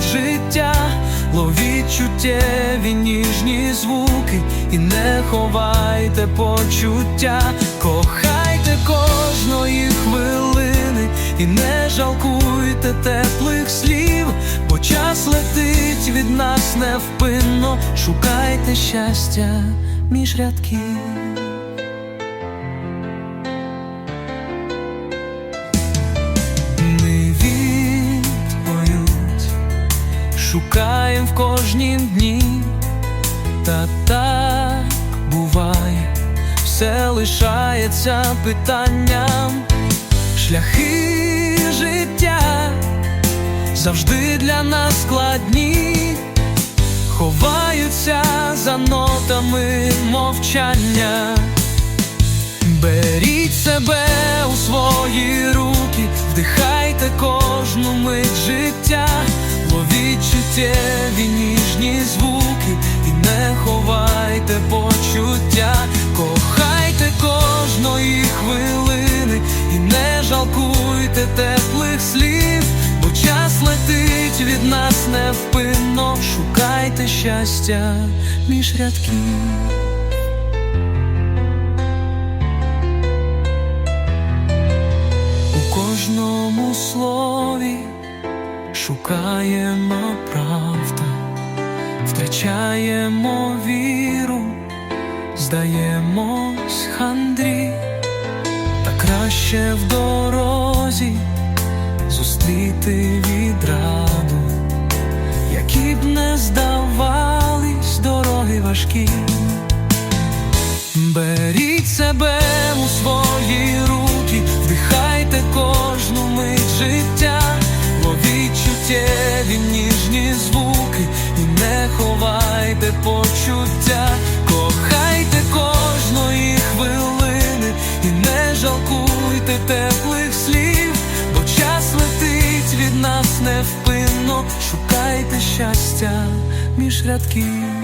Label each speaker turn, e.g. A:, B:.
A: мить життя, ловіть чуттєві ніжні звуки і не ховайте почуття, кохайте кожної хвилини і не жалкуйте теплих слів, бо час летить від нас невпинно, шукайте щастя між рядків. Шукаєм в кожні дні, та так буває, все лишається питанням, шляхи життя завжди для нас складні, ховаються за нотами мовчання. Беріть себе у свої руки, вдихайте кожну мить життя, ловіть чуттєві ніжні звуки і не ховайте почуття, кохайте кожної хвилини і не жалкуйте теплих слів, бо час летить від нас невпинно, шукайте щастя між рядків. У кожному слові шукаємо правду, втрачаємо віру, здаємось хандрі, та краще в дорозі зустріти відраду, які б не здавались дороги важкі. Беріть себе у свої руки, почуття, кохайте кожної хвилини і не жалкуйте теплих слів, бо час летить від нас невпинно, шукайте щастя між рядків.